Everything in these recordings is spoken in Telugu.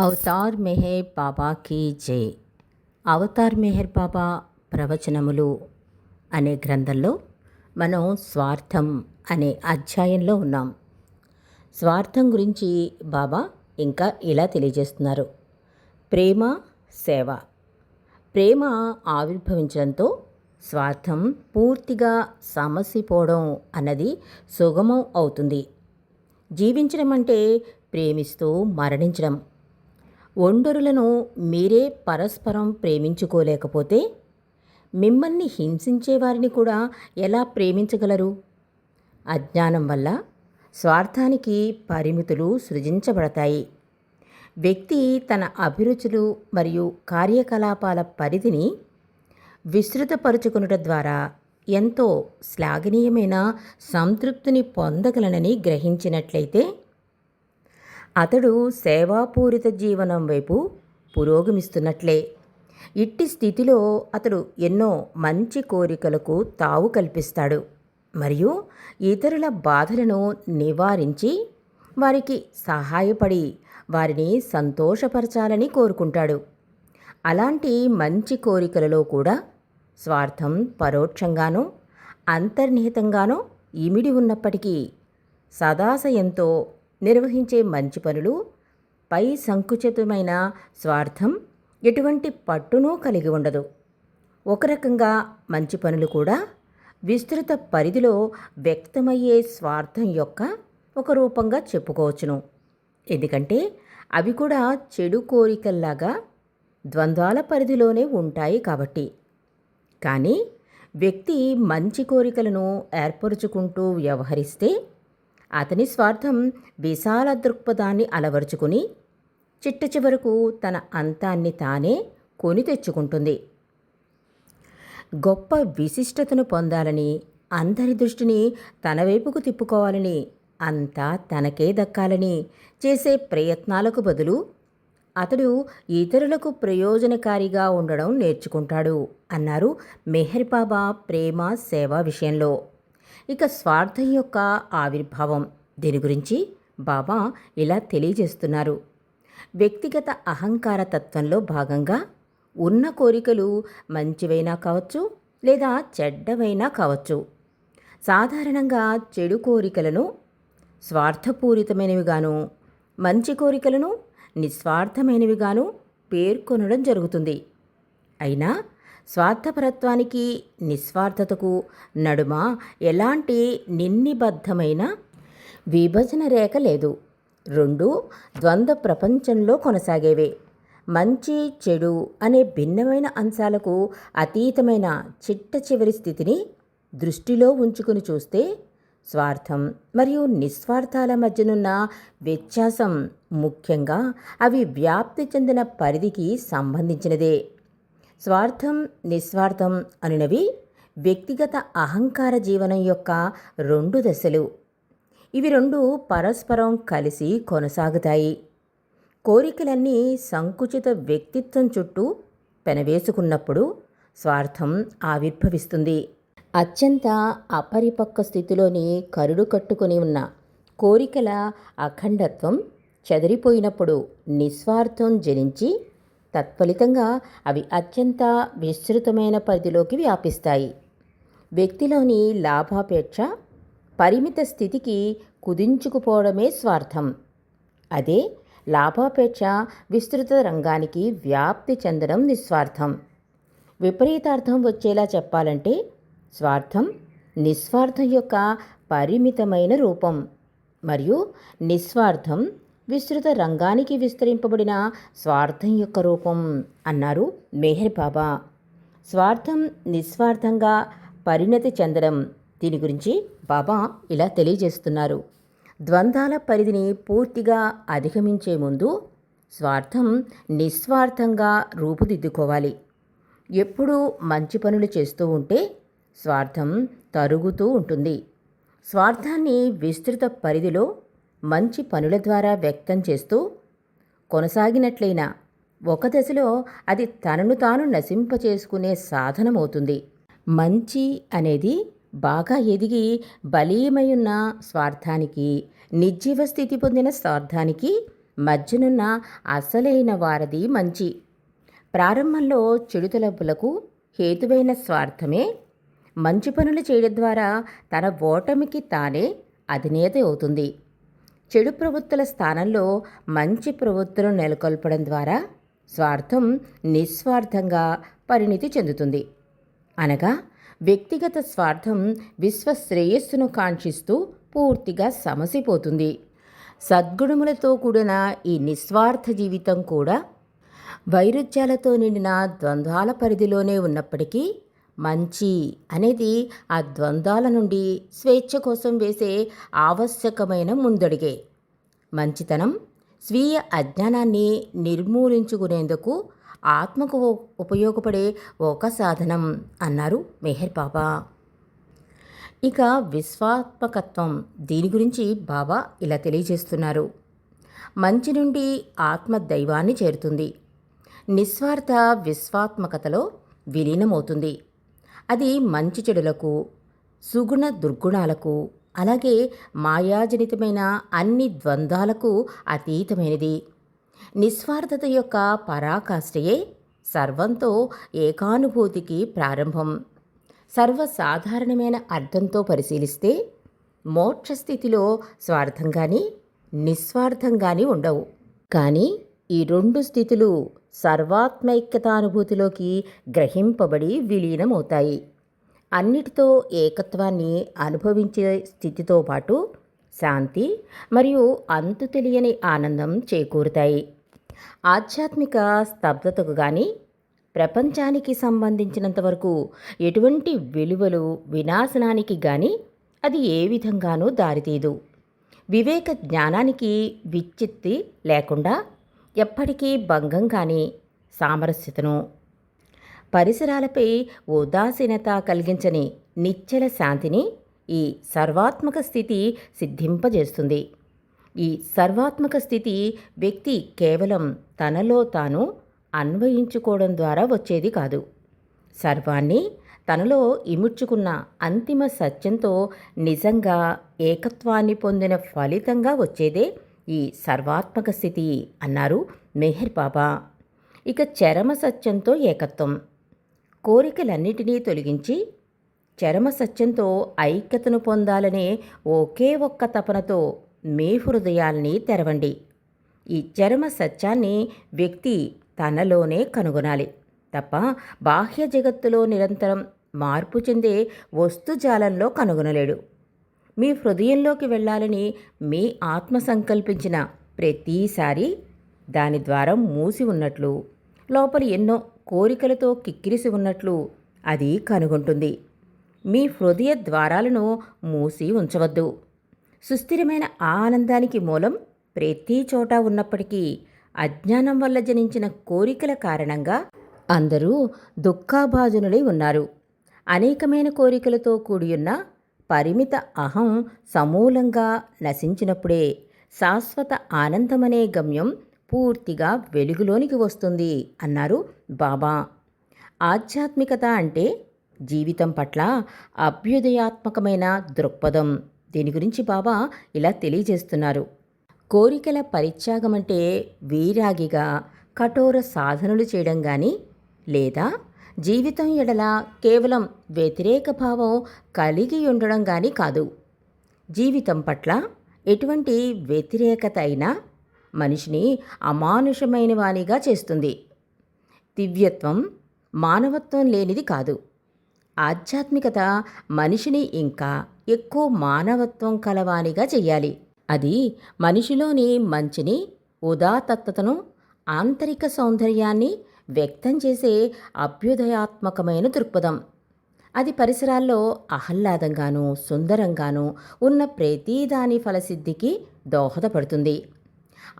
అవతార్ మెహర్ బాబాకి జై. అవతార్ మెహర్ బాబా ప్రవచనములు అనే గ్రంథంలో మనం స్వార్థం అనే అధ్యాయంలో ఉన్నాం. స్వార్థం గురించి బాబా ఇంకా ఇలా తెలియజేస్తున్నారు. ప్రేమ సేవ. ప్రేమ ఆవిర్భవించడంతో స్వార్థం పూర్తిగా సమసిపోవడం అన్నది సుగమం అవుతుంది. జీవించడం అంటే ప్రేమిస్తూ మరణించడం. ఒండరులను మీరే పరస్పరం ప్రేమించుకోలేకపోతే మిమ్మల్ని హింసించే వారిని కూడా ఎలా ప్రేమించగలరు? అజ్ఞానం వల్ల స్వార్థానికి పరిమితులు సృజించబడతాయి. వ్యక్తి తన అభిరుచులు మరియు కార్యకలాపాల పరిధిని విస్తృతపరుచుకునుట ద్వారా ఎంతో శ్లాఘనీయమైన సంతృప్తిని పొందగలనని గ్రహించినట్లయితే అతడు సేవాపూరిత జీవనం వైపు పురోగమిస్తున్నట్లే. ఇట్టి స్థితిలో అతడు ఎన్నో మంచి కోరికలకు తావు కల్పిస్తాడు. మరియు ఇతరుల బాధలను నివారించి వారికి సహాయపడి వారిని సంతోషపరచాలని కోరుకుంటాడు. అలాంటి మంచి కోరికలలో కూడా స్వార్థం పరోక్షంగానో అంతర్నిహితంగానో ఇమిడి ఉన్నప్పటికీ సదాశయంతో నిర్వహించే మంచి పనులు పై సంకుచితమైన స్వార్థం ఎటువంటి పట్టును కలిగి ఉండదు. ఒక రకంగా మంచి పనులు కూడా విస్తృత పరిధిలో వ్యక్తమయ్యే స్వార్థం యొక్క ఒక రూపంగా చెప్పుకోవచ్చును. ఎందుకంటే అవి కూడా చెడు కోరికల్లాగా ద్వంద్వాల పరిధిలోనే ఉంటాయి కాబట్టి. కానీ వ్యక్తి మంచి కోరికలను ఏర్పరుచుకుంటూ వ్యవహరిస్తే అతని స్వార్థం విశాల దృక్పథాన్ని అలవరుచుకుని చిట్ట చివరకు తన అంతాన్ని తానే కొని తెచ్చుకుంటుంది. గొప్ప విశిష్టతను పొందాలని అందరి దృష్టిని తన వైపుకు తిప్పుకోవాలని అంతా తనకే దక్కాలని చేసే ప్రయత్నాలకు బదులు అతడు ఇతరులకు ప్రయోజనకారిగా ఉండడం నేర్చుకుంటాడు అన్నారు మెహర్ బాబా ప్రేమ సేవ విషయంలో. ఇక స్వార్థం యొక్క ఆవిర్భావం. దీని గురించి బాబా ఇలా తెలియజేస్తున్నారు. వ్యక్తిగత అహంకార తత్వంలో భాగంగా ఉన్న కోరికలు మంచివైనా కావచ్చు లేదా చెడ్డవైనా కావచ్చు. సాధారణంగా చెడు కోరికలను స్వార్థపూరితమైనవిగాను మంచి కోరికలను నిస్వార్థమైనవిగాను పేర్కొనడం జరుగుతుంది. అయినా స్వార్థపరత్వానికి నిస్వార్థతకు నడుమ ఎలాంటి నిన్నిబద్ధమైన విభజన రేఖ లేదు. రెండు ద్వంద్వ ప్రపంచంలో కొనసాగేవే. మంచి చెడు అనే భిన్నమైన అంశాలకు అతీతమైన చిట్ట చివరి స్థితిని దృష్టిలో ఉంచుకుని చూస్తే స్వార్థం మరియు నిస్వార్థాల మధ్యనున్న వ్యత్యాసం ముఖ్యంగా అవి వ్యాప్తి చెందిన పరిధికి సంబంధించినదే. స్వార్థం నిస్వార్థం అనునవి వ్యక్తిగత అహంకార జీవనం యొక్క రెండు దశలు. ఇవి రెండు పరస్పరం కలిసి కొనసాగుతాయి. కోరికలన్నీ సంకుచిత వ్యక్తిత్వం చుట్టూ పెనవేసుకున్నప్పుడు స్వార్థం ఆవిర్భవిస్తుంది. అత్యంత అపరిపక్వ స్థితిలోని కరుడు కట్టుకుని ఉన్న కోరికల అఖండత్వం చెదిరిపోయినప్పుడు నిస్వార్థం జనించి తత్ఫలితంగా అవి అత్యంత విస్తృతమైన పరిధిలోకి వ్యాపిస్తాయి. వ్యక్తిలోని లాభాపేక్ష పరిమిత స్థితికి కుదించుకుపోవడమే స్వార్థం. అదే లాభాపేక్ష విస్తృత రంగానికి వ్యాప్తి చెందడం నిస్వార్థం. విపరీతార్థం వచ్చేలా చెప్పాలంటే స్వార్థం నిస్వార్థం యొక్క పరిమితమైన రూపం. మరియు నిస్వార్థం విస్తృత రంగానికి విస్తరింపబడిన స్వార్థం యొక్క రూపం అన్నారు మెహర్ బాబా. స్వార్థం నిస్వార్థంగా పరిణతి చెందడం దీని గురించి బాబా ఇలా తెలియజేస్తున్నారు. ద్వంద్వాల పరిధిని పూర్తిగా అధిగమించే ముందు స్వార్థం నిస్వార్థంగా రూపుదిద్దుకోవాలి. ఎప్పుడూ మంచి పనులు చేస్తూ ఉంటే స్వార్థం తరుగుతూ ఉంటుంది. స్వార్థాన్ని విస్తృత పరిధిలో మంచి పనుల ద్వారా వ్యక్తం చేస్తూ కొనసాగినట్లయినా ఒక దశలో అది తనను తాను నశింపచేసుకునే సాధనమవుతుంది. మంచి అనేది బాగా ఎదిగి బలీయమయున్న స్వార్థానికి నిర్జీవ స్థితి పొందిన స్వార్థానికి మధ్యనున్న అసలైన వారది మంచి. ప్రారంభంలో చెడుతలపులకు హేతువైన స్వార్థమే మంచి పనులు చేయడం ద్వారా తన ఓటమికి తానే అధినేత అవుతుంది. చెడు ప్రవృత్తుల స్థానంలో మంచి ప్రవృత్తులు నెలకొల్పడం ద్వారా స్వార్థం నిస్వార్థంగా పరిణితి చెందుతుంది. అనగా వ్యక్తిగత స్వార్థం విశ్వ శ్రేయస్సును కాంక్షిస్తూ పూర్తిగా సమసిపోతుంది. సద్గుణములతో కూడిన ఈ నిస్వార్థ జీవితం కూడా వైరుధ్యాలతో నిండిన ద్వంద్వాల పరిధిలోనే ఉన్నప్పటికీ మంచి అనేది ఆ ద్వంద్వాల నుండి స్వేచ్ఛ కోసం వేసే ఆవశ్యకమైన ముందడిగే. మంచితనం స్వీయ అజ్ఞానాన్ని నిర్మూలించుకునేందుకు ఆత్మకు ఉపయోగపడే ఒక సాధనం అన్నారు మెహర్ బాబా. ఇక విశ్వాత్మకత్వం దీని గురించి బాబా ఇలా తెలియజేస్తున్నారు. మంచి నుండి ఆత్మ దైవాన్ని చేరుతుంది. నిస్వార్థ విశ్వాత్మకతలో విలీనమవుతుంది. అది మంచి చెడులకు సుగుణ దుర్గుణాలకు అలాగే మాయాజనితమైన అన్ని ద్వంద్వాలకు అతీతమైనది. నిస్వార్థత యొక్క పరాకాష్ఠయే సర్వంతో ఏకానుభూతికి ప్రారంభం. సర్వసాధారణమైన అర్థంతో పరిశీలిస్తే మోక్షస్థితిలో స్వార్థంగాని నిస్వార్థంగాని ఉండవు. కానీ ఈ రెండు స్థితులు సర్వాత్మైక్యతానుభూతిలోకి గ్రహింపబడి విలీనమవుతాయి. అన్నిటితో ఏకత్వాన్ని అనుభవించే స్థితితో పాటు శాంతి మరియు అంతు తెలియని ఆనందం చేకూరుతాయి. ఆధ్యాత్మిక స్తబ్దతకు కానీ ప్రపంచానికి సంబంధించినంత వరకు ఎటువంటి విలువలు వినాశనానికి కానీ అది ఏ విధంగానూ దారితీదు వివేక జ్ఞానానికి విచ్చిత్తి లేకుండా ఎప్పటికీ భంగం కాని సామరస్యతను. పరిసరాలపై ఉదాసీనత కలిగించని నిశ్చల శాంతిని ఈ సర్వాత్మక స్థితి సిద్ధింపజేస్తుంది. ఈ సర్వాత్మక స్థితి వ్యక్తి కేవలం తనలో తాను అన్వయించుకోవడం ద్వారా వచ్చేది కాదు. సర్వాన్ని తనలో ఇముడ్చుకున్న అంతిమ సత్యంతో నిజంగా ఏకత్వాన్ని పొందిన ఫలితంగా వచ్చేదే ఈ సర్వాత్మక స్థితి అన్నారు మెహర్ బాబా. ఇక చరమ సత్యంతో ఏకత్వం. కోరికలన్నిటినీ తొలగించి చరమ సత్యంతో ఐక్యతను పొందాలనే ఒకే ఒక్క తపనతో మీ హృదయాల్ని తెరవండి. ఈ చరమ సత్యాన్ని వ్యక్తి తనలోనే కనుగొనాలి. తప్ప బాహ్య జగత్తులో నిరంతరం మార్పు చెందే వస్తుజాలంలో కనుగొనలేడు. మీ హృదయంలోకి వెళ్ళాలని మీ ఆత్మ సంకల్పించిన ప్రతిసారి దాని ద్వారం మూసి ఉన్నట్లు లోపల ఎన్నో కోరికలతో కిక్కిరిసి ఉన్నట్లు అది కనుగొంటుంది. మీ హృదయ ద్వారాలను మూసి ఉంచవద్దు. సుస్థిరమైన ఆనందానికి మూలం ప్రతి చోట ఉన్నప్పటికీ అజ్ఞానం వల్ల జనించిన కోరికల కారణంగా అందరూ దుఃఖాభాజనులై ఉన్నారు. అనేకమైన కోరికలతో కూడియున్న పరిమిత అహం సమూలంగా నశించినప్పుడే శాశ్వత ఆనందమనే గమ్యం పూర్తిగా వెలుగులోనికి వస్తుంది అన్నారు బాబా. ఆధ్యాత్మికత అంటే జీవితం పట్ల అభ్యుదయాత్మకమైన దృక్పథం. దీని గురించి బాబా ఇలా తెలియజేస్తున్నారు. కోరికల పరిత్యాగం అంటే వీరాగిగా కఠోర సాధనలు చేయడం కానీ లేదా జీవితం ఎడల కేవలం వ్యతిరేక భావం కలిగి ఉండడం కానీ కాదు. జీవితం పట్ల ఎటువంటి వ్యతిరేకత అయినా మనిషిని అమానుషమైన వాణిగా చేస్తుంది. దివ్యత్వం మానవత్వం లేనిది కాదు. ఆధ్యాత్మికత మనిషిని ఇంకా ఎక్కువ మానవత్వం కలవానిగా చేయాలి. అది మనిషిలోని మంచిని ఉదాతత్వతను ఆంతరిక సౌందర్యాన్ని వ్యక్తం చేసే అభ్యుదయాత్మకమైన దృక్పథం. అది పరిసరాల్లో ఆహ్లాదంగాను సుందరంగాను ఉన్న ప్రతిదాని ఫలసిద్ధికి దోహదపడుతుంది.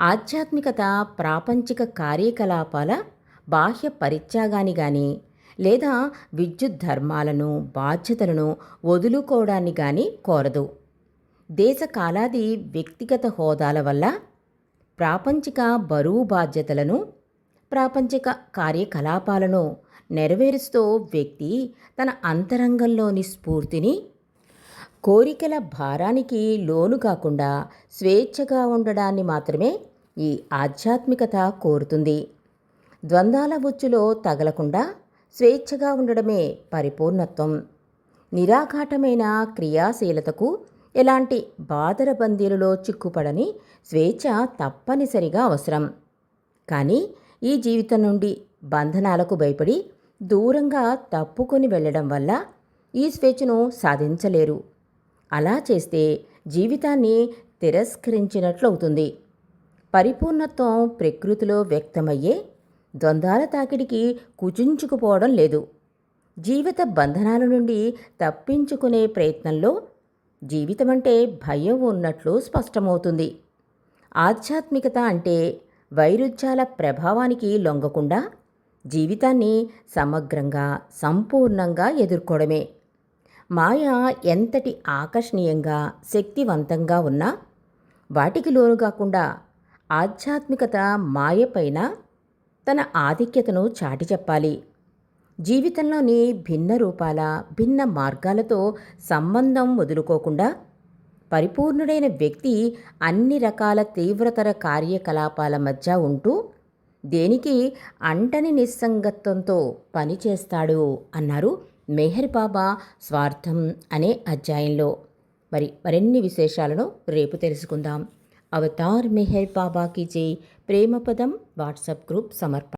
ఆధ్యాత్మికత ప్రాపంచిక కార్యకలాపాల బాహ్య పరిత్యాగాన్ని కానీ లేదా విద్యుత్ ధర్మాలను బాధ్యతలను వదులుకోవడాన్ని కానీ కోరదు. దేశ కాలాది వ్యక్తిగత హోదాల వల్ల ప్రాపంచిక బరువు బాధ్యతలను ప్రాపంచిక కార్యకలాపాలను నెరవేరుస్తూ వ్యక్తి తన అంతరంగంలోని స్ఫూర్తిని కోరికల భారానికి లోను కాకుండా స్వేచ్ఛగా ఉండడాన్ని మాత్రమే ఈ ఆధ్యాత్మికత కోరుతుంది. ద్వంద్వాల ఉచ్చులో తగలకుండా స్వేచ్ఛగా ఉండడమే పరిపూర్ణత్వం. నిరాఘాటమైన క్రియాశీలతకు ఎలాంటి బాదరబందీలలో చిక్కుపడని స్వేచ్ఛ తప్పనిసరిగా అవసరం. కానీ ఈ జీవితం నుండి బంధనాలకు భయపడి దూరంగా తప్పుకొని వెళ్ళడం వల్ల ఈ స్వేచ్ఛను సాధించలేరు. అలా చేస్తే జీవితాన్ని తిరస్కరించినట్లవుతుంది. పరిపూర్ణత్వం ప్రకృతిలో వ్యక్తమయ్యే ద్వంద్వాల తాకిడికి కుచించుకుపోవడం లేదు. జీవిత బంధనాల నుండి తప్పించుకునే ప్రయత్నంలో జీవితం అంటే భయం ఉన్నట్లు స్పష్టమవుతుంది. ఆధ్యాత్మికత అంటే వైరుధ్యాల ప్రభావానికి లొంగకుండా జీవితాన్ని సమగ్రంగా సంపూర్ణంగా ఎదుర్కోవడమే. మాయ ఎంతటి ఆకర్షణీయంగా శక్తివంతంగా ఉన్నా వాటికి లోను కాకుండా ఆధ్యాత్మికత మాయపైన తన ఆధిక్యతను చాటి చెప్పాలి. జీవితంలోని భిన్న రూపాల భిన్న మార్గాలతో సంబంధం వదులుకోకుండా పరిపూర్ణుడైన వ్యక్తి అన్ని రకాల తీవ్రతర కార్యకలాపాల మధ్య ఉంటూ దేనికి అంటని నిస్సంగత్వంతో పనిచేస్తాడు అన్నారు మెహర్ బాబా స్వార్థం అనే అధ్యాయంలో. మరి మరిన్ని విశేషాలను రేపు తెలుసుకుందాం. అవతార్ మెహర్ బాబాకి జై. ప్రేమపదం వాట్సాప్ గ్రూప్ సమర్పణ.